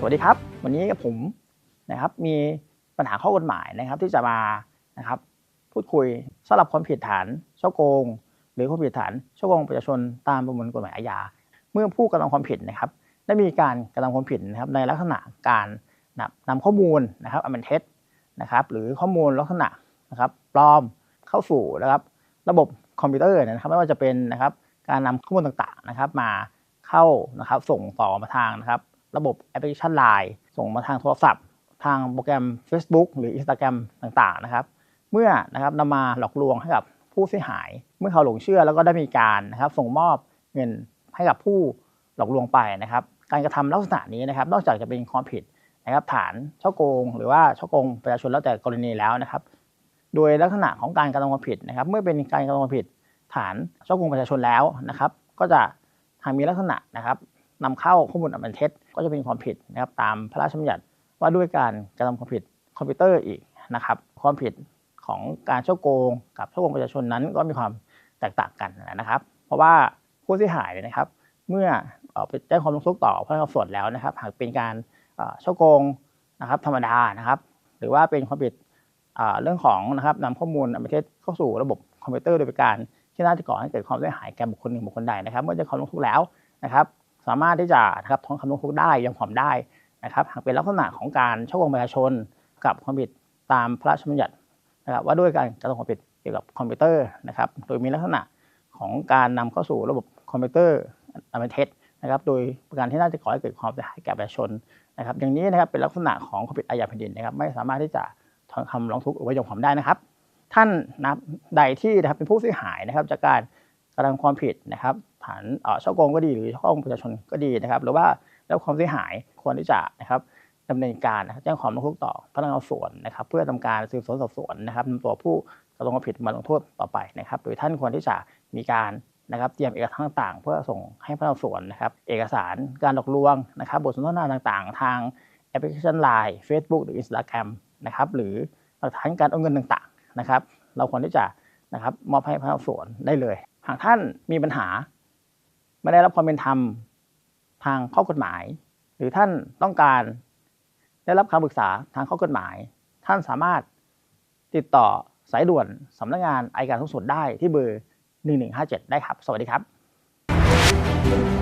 สวัสดีครับ วันนี้กับผมนะครับมีปัญหาข้อกฎหมายนะครับที่จะมานะครับพูดคุยสำหรับความผิดฐานช่อโกง หรือความผิดฐานช่อโกงประชาชนตามประมวลกฎหมายอาญา เมื่อผู้กระทำความผิดนะครับได้มีการกระทำความผิดนะครับในลักษณะการนำข้อมูลนะครับอันเป็นเท็จนะครับหรือข้อมูลลักษณะนะครับปลอมเข้าสู่นะครับระบบคอมพิวเตอร์นะครับไม่ว่าจะเป็นนะครับการนำข้อมูลต่างๆนะครับมาเข้านะครับส่งต่อมาทางนะครับ ระบบแอปพลิเคชัน Line ส่งมาทางโทรศัพท์ ทางโปรแกรม Facebook หรือ Instagram ต่างๆนะครับ เมื่อนะครับนำมาหลอกลวงให้กับผู้เสียหาย เมื่อเขาหลงเชื่อแล้วก็ได้มีการนะครับ ส่งมอบเงินให้กับผู้หลอกลวงไปนะครับ การกระทำลักษณะนี้นะครับ นอกจากจะเป็นความผิดนะครับ ฐานช่อโกง หรือว่าช่อโกงประชาชนแล้วแต่กรณีแล้วนะครับ โดยลักษณะของการกระทำความผิดนะครับ เมื่อเป็นการกระทำความผิดฐานช่อโกงประชาชนแล้วนะครับ ก็จะทางมีลักษณะนะครับ นำเข้าข้อมูลอันเป็นเท็จ ก็จะเป็นความผิดนะครับตามพระราชบัญญัติว่าด้วยการกระทำความผิดคอมพิวเตอร์อีกนะครับความผิดของการช่อโกงกับช่อโกงประชาชนนั้นก็มีความแตกต่างกันนะครับ เพราะว่าผู้เสียหายนะครับ เมื่อเอ่อไปแจ้งความร้องทุกข์ต่อพนักงานสอบสวนแล้วนะครับ หากเป็นการเช่อโกงนะครับธรรมดานะครับ หรือว่าเป็นความผิดเรื่องของนะครับนำข้อมูลอันเป็นเท็จเข้าสู่ระบบคอมพิวเตอร์โดยการที่น่าจะก่อให้เกิดความเสียหายแก่บุคคลหนึ่งบุคคลใดนะครับ เมื่อแจ้งความร้องทุกข์แล้วนะครับ สามารถที่จะนะครับท้องคำร้องทุกข์ได้ยอมความได้นะครับหากเป็นลักษณะของการช่อกงประชาชนกับความผิดตามพระราชบัญญัตินะครับว่าด้วยการกระทำความผิดเกี่ยวกับคอมพิวเตอร์นะครับโดยมีลักษณะของการนำเข้าสู่ระบบคอมพิวเตอร์อันเป็นเท็จนะครับโดยประการที่น่าจะก่อให้เกิดความเสียหายแก่ประชาชนนะครับอย่างนี้นะครับเป็นลักษณะของความผิดอาญาแผ่นดินนะครับไม่สามารถที่จะถอนคำร้องทุกข์หรือว่ายอมความได้นะครับ ท่านนะใดที่นะครับเป็นผู้เสียหายนะครับจากการกระทำความผิดนะครับ ฐานเอ่อช่อโกงก็ดีหรือช่อโกงประชาชนก็ดีนะครับ หรือว่าแล้วความเสียหายควรที่จะนะครับดำเนินการแจ้งความร้องทุกข์ต่อพนักงานสอบสวนนะครับ เพื่อทำการสืบสวนสอบสวนนะครับนำตัวผู้กระทำความผิดมาลงโทษต่อไปนะครับ โดยท่านควรที่จะมีการนะครับเตรียมเอกสารต่างๆ เพื่อส่งให้พนักงานสวนนะครับ เอกสารการหลอกลวงนะครับ บทสนทนาต่างๆ ทางแอปพลิเคชัน Line Facebook หรือ Instagram นะครับหรือหลักฐานการโอนเงินต่างๆนะครับ เราควรที่จะนะครับมอบให้พนักงานสวนได้เลย หากท่านมีปัญหา ไม่ได้รับความเป็นธรรมทางข้อกฎหมาย หรือท่านต้องการได้รับคำปรึกษาทางข้อกฎหมาย ท่านสามารถติดต่อสายด่วนสำนักงงานอายการสูงสุดได้ที่เบอร์ 1157 ได้ครับ สวัสดีครับ